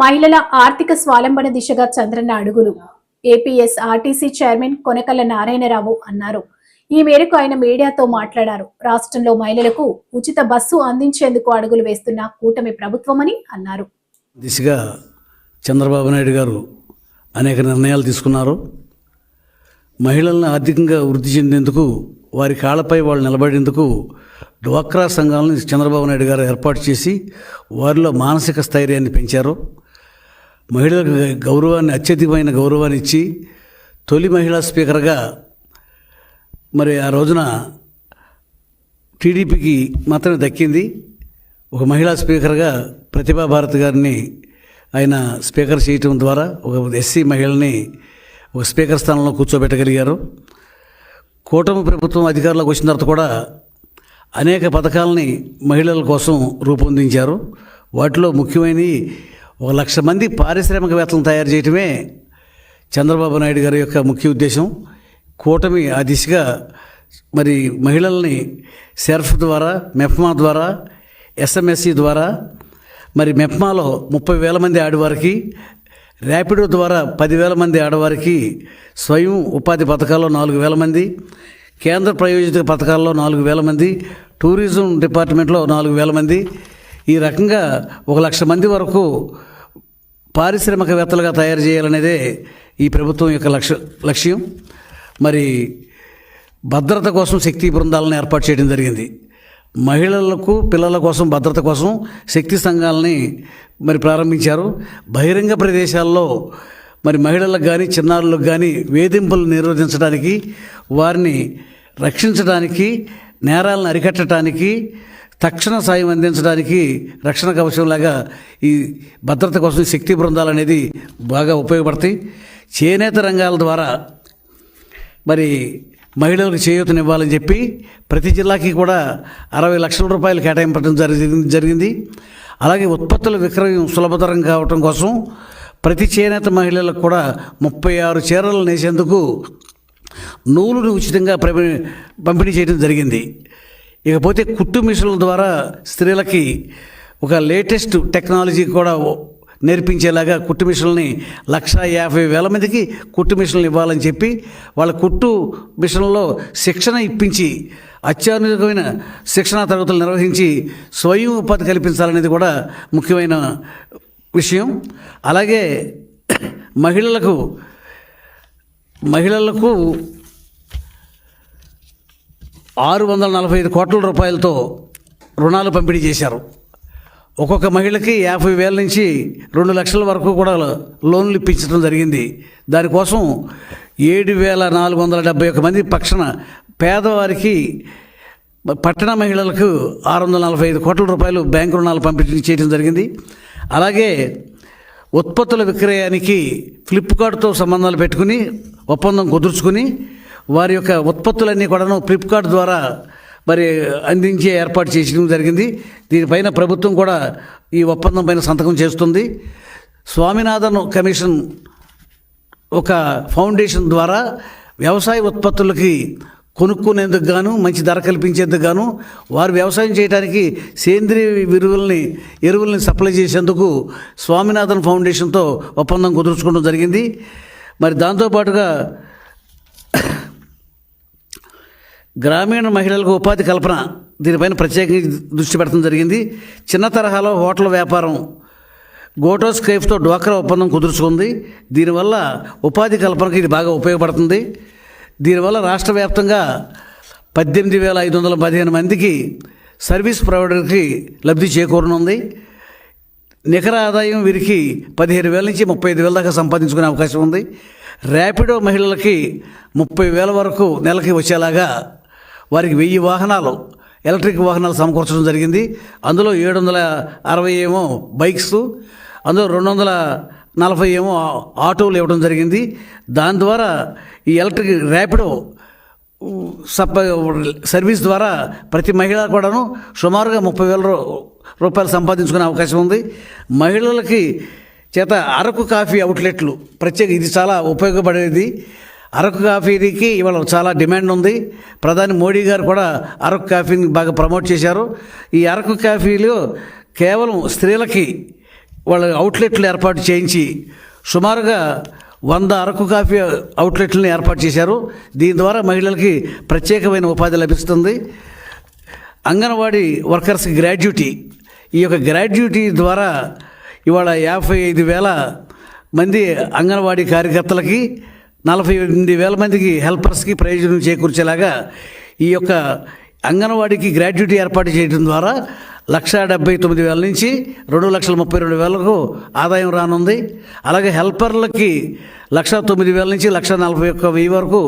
మహిళల ఆర్థిక స్వాలంబన దిశగా చంద్రన్న అడుగులు. APS RTC chairman Konakalla Narayanarao అన్నారు. ఈ మేరకు ఆయన మీడియాతో మాట్లాడారు. రాష్ట్రంలో మహిళలకు ఉచిత బస్సు అందించేందుకు అడుగులు వేస్తున్న కూటమి ప్రభుత్వమని అన్నారు. దిశగా చంద్రబాబు నాయుడు గారు అనేక నిర్ణయాలు తీసుకున్నారు. మహిళలను ఆర్థికంగా వృద్ధి చెందేందుకు వారి కాళ్ళపై వాళ్ళు నిలబడేందుకు డ్వాక్రా సంఘాలను చంద్రబాబు నాయుడు గారు ఏర్పాటు చేసి వారిలో మానసిక స్థైర్యాన్ని పెంచారు. మహిళలకు గౌరవాన్ని అత్యధికమైన గౌరవాన్ని ఇచ్చి తొలి మహిళా స్పీకర్గా మరి ఆ రోజున టీడీపీకి మాత్రమే దక్కింది. ఒక మహిళా స్పీకర్గా ప్రతిభా భారతి గారిని ఆయన స్పీకర్ చేయటం ద్వారా ఒక ఎస్సీ మహిళని ఒక స్పీకర్ స్థానంలో కూర్చోబెట్టగలిగారు. కూటమి ప్రభుత్వం అధికారంలోకి వచ్చిన తర్వాత కూడా అనేక పథకాలని మహిళల కోసం రూపొందించారు. వాటిలో ముఖ్యమైనవి ఒక లక్ష మంది పారిశ్రామికవేత్తలను తయారు చేయటమే చంద్రబాబు నాయుడు గారి యొక్క ముఖ్య ఉద్దేశం. కూటమి ఆ దిశగా మరి మహిళల్ని సెర్ఫ్ ద్వారా మెఫ్మా ద్వారా ఎస్ఎంఎస్సి ద్వారా మరి మెప్మాలో ముప్పై వేల మంది ఆడవారికి ర్యాపిడో ద్వారా పదివేల మంది ఆడవారికి స్వయం ఉపాధి పథకాల్లో నాలుగు వేల మంది కేంద్ర ప్రయోజిత పథకాల్లో నాలుగు వేల మంది టూరిజం డిపార్ట్మెంట్లో నాలుగు వేల మంది. ఈ రకంగా ఒక లక్ష మంది వరకు పారిశ్రామికవేత్తలుగా తయారు చేయాలనేదే ఈ ప్రభుత్వం యొక్క లక్ష్య లక్ష్యం. మరి భద్రత కోసం శక్తి బృందాలను ఏర్పాటు చేయడం జరిగింది. మహిళలకు పిల్లల కోసం భద్రత కోసం శక్తి సంఘాలని మరి ప్రారంభించారు. బహిరంగ ప్రదేశాల్లో మరి మహిళలకు కానీ చిన్నారులకు కానీ వేధింపులు నిరోధించడానికి వారిని రక్షించడానికి నేరాలను అరికట్టడానికి తక్షణ సాయం అందించడానికి రక్షణ కవచంలాగా ఈ భద్రత కోసం శక్తి బృందాలు అనేది బాగా ఉపయోగపడతాయి. చేనేత రంగాల ద్వారా మరి మహిళలకు చేయూతనివ్వాలని చెప్పి ప్రతి జిల్లాకి కూడా అరవై లక్షల రూపాయలు కేటాయింపడం జరిగింది జరిగింది. అలాగే ఉత్పత్తుల విక్రయం సులభతరం కావటం కోసం ప్రతి చేనేత మహిళలకు కూడా ముప్పై ఆరు చీరలు నేసేందుకు నూలును ఉచితంగా పంపిణీ చేయడం జరిగింది. ఇకపోతే కుట్టు మిషన్ల ద్వారా స్త్రీలకి ఒక లేటెస్ట్ టెక్నాలజీ కూడా నేర్పించేలాగా కుట్టు మిషన్లని లక్ష యాభై వేల మందికి కుట్టు మిషన్లు ఇవ్వాలని చెప్పి వాళ్ళ కుట్టు మిషన్లో శిక్షణ ఇప్పించి అత్యాధునికమైన శిక్షణా తరగతులు నిర్వహించి స్వయం ఉపాధి కల్పించాలనేది కూడా ముఖ్యమైన విషయం. అలాగే మహిళలకు మహిళలకు ఆరు వందల నలభై ఐదు కోట్ల రూపాయలతో రుణాలు పంపిణీ చేశారు. ఒక్కొక్క మహిళకి యాభై వేల నుంచి రెండు లక్షల వరకు కూడా లోన్లు ఇప్పించడం జరిగింది. దానికోసం ఏడు వేల నాలుగు వందల డెబ్బై ఒక్క మంది పక్షణ పేదవారికి పట్టణ మహిళలకు ఆరు వందల నలభై ఐదు కోట్ల రూపాయలు బ్యాంకు రుణాలు పంపిణీ చేయడం జరిగింది. అలాగే ఉత్పత్తుల విక్రయానికి ఫ్లిప్కార్ట్తో సంబంధాలు పెట్టుకుని ఒప్పందం కుదుర్చుకుని వారి యొక్క ఉత్పత్తులన్నీ కూడాను ఫ్లిప్కార్ట్ ద్వారా మరి అందించే ఏర్పాటు చేయడం జరిగింది. దీనిపైన ప్రభుత్వం కూడా ఈ ఒప్పందం పైన సంతకం చేస్తుంది. స్వామినాథన్ కమిషన్ ఒక ఫౌండేషన్ ద్వారా వ్యవసాయ ఉత్పత్తులకి కొనుక్కునేందుకు గాను మంచి ధర కల్పించేందుకు గాను వారు వ్యవసాయం చేయడానికి సేంద్రియ ఎరువుల్ని ఎరువుల్ని సప్లై చేసేందుకు స్వామినాథన్ ఫౌండేషన్తో ఒప్పందం కుదుర్చుకోవడం జరిగింది. మరి దాంతోపాటుగా గ్రామీణ మహిళలకు ఉపాధి కల్పన దీనిపైన ప్రత్యేకంగా దృష్టి పెట్టడం జరిగింది. చిన్న తరహాలో హోటల్ వ్యాపారం గోటోస్ కైఫ్తో డ్వాక్రా ఒప్పందం కుదుర్చుకుంది. దీనివల్ల ఉపాధి కల్పనకి ఇది బాగా ఉపయోగపడుతుంది. దీనివల్ల రాష్ట్ర వ్యాప్తంగా పద్దెనిమిది వేల ఐదు వందల పదిహేను మందికి సర్వీస్ ప్రొవైడర్కి లబ్ధి చేకూరనుంది. నికర ఆదాయం వీరికి పదిహేను వేల నుంచి ముప్పై ఐదు వేల దాకా సంపాదించుకునే అవకాశం ఉంది. ర్యాపిడో మహిళలకి ముప్పై వేల వరకు నెలకి వచ్చేలాగా వారికి వెయ్యి వాహనాలు ఎలక్ట్రిక్ వాహనాలు సమకూర్చడం జరిగింది. అందులో ఏడు వందల అరవై ఏమో బైక్స్ అందులో రెండు వందల నలభై ఏమో ఆటోలు ఇవ్వడం జరిగింది. దాని ద్వారా ఈ ఎలక్ట్రిక్ ర్యాపిడో సప్ సర్వీస్ ద్వారా ప్రతి మహిళ కూడాను సుమారుగా ముప్పై వేల రూ- రూపాయలు సంపాదించుకునే అవకాశం ఉంది. మహిళలకి చేత అరకు కాఫీ అవుట్లెట్లు ప్రత్యేక ఇది చాలా ఉపయోగపడేది. అరకు కాఫీకి ఇవాళ చాలా డిమాండ్ ఉంది. ప్రధాని మోడీ గారు కూడా అరకు కాఫీని బాగా ప్రమోట్ చేశారు. ఈ అరకు కాఫీలో కేవలం స్త్రీలకి వాళ్ళ అవుట్లెట్లు ఏర్పాటు చేయించి సుమారుగా వంద అరకు కాఫీ అవుట్లెట్లను ఏర్పాటు చేశారు. దీని ద్వారా మహిళలకి ప్రత్యేకమైన ఉపాధి లభిస్తుంది. అంగన్వాడీ వర్కర్స్కి గ్రాడ్యుటీ. ఈ యొక్క గ్రాడ్యుటీ ద్వారా ఇవాళ యాభై ఐదు వేల మంది అంగన్వాడీ కార్యకర్తలకి నలభై ఎనిమిది వేల మందికి హెల్పర్స్కి ప్రయోజనం చేకూర్చేలాగా ఈ యొక్క అంగన్వాడీకి గ్రాడ్యుటీ ఏర్పాటు చేయడం ద్వారా లక్ష డెబ్బై తొమ్మిది వేల నుంచి రెండు లక్షల ముప్పై రెండు వేలకు ఆదాయం రానుంది. అలాగే హెల్పర్లకి లక్ష తొమ్మిది వేల నుంచి లక్ష నలభై ఒక్క వెయ్యి వరకు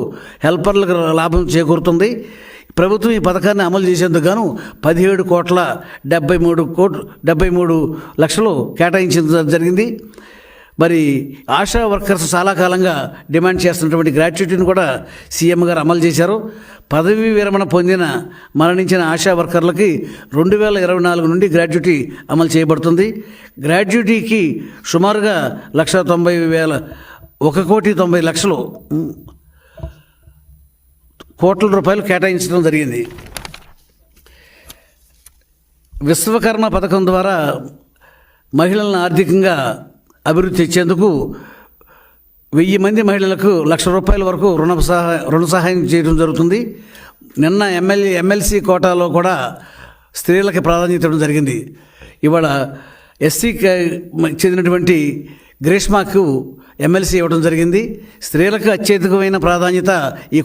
హెల్పర్లకు లాభం చేకూరుతుంది. ప్రభుత్వం ఈ పథకాన్ని అమలు చేసేందుకు గాను పదిహేడు కోట్ల డెబ్బై మూడు కోట్లు డెబ్బై మూడు లక్షలు కేటాయించడం జరిగింది. మరి ఆశా వర్కర్స్ చాలా కాలంగా డిమాండ్ చేస్తున్నటువంటి గ్రాట్యుటీని కూడా సీఎం గారు అమలు చేశారు. పదవీ విరమణ పొందిన మరణించిన ఆశా వర్కర్లకి రెండు వేల ఇరవై నాలుగు నుండి గ్రాట్యుటీ అమలు చేయబడుతుంది. గ్రాట్యుటీకి సుమారుగా లక్ష తొంభై వేల ఒక కోటి తొంభై లక్షలు కోట్ల రూపాయలు కేటాయించడం జరిగింది. విశ్వకర్మ పథకం ద్వారా మహిళలను ఆర్థికంగా అభివృద్ధి తెచ్చేందుకు వెయ్యి మంది మహిళలకు లక్ష రూపాయల వరకు రుణ సహాయ రుణ సహాయం చేయడం జరుగుతుంది. నిన్న ఎమ్మెల్యే ఎమ్మెల్సీ కోటాలో కూడా స్త్రీలకి ప్రాధాన్యత ఇవ్వడం జరిగింది. ఇవాళ ఎస్సీకి చెందినటువంటి గ్రీష్మాకు ఎమ్మెల్సీ ఇవ్వడం జరిగింది. స్త్రీలకు అత్యధికమైన ప్రాధాన్యత ఈ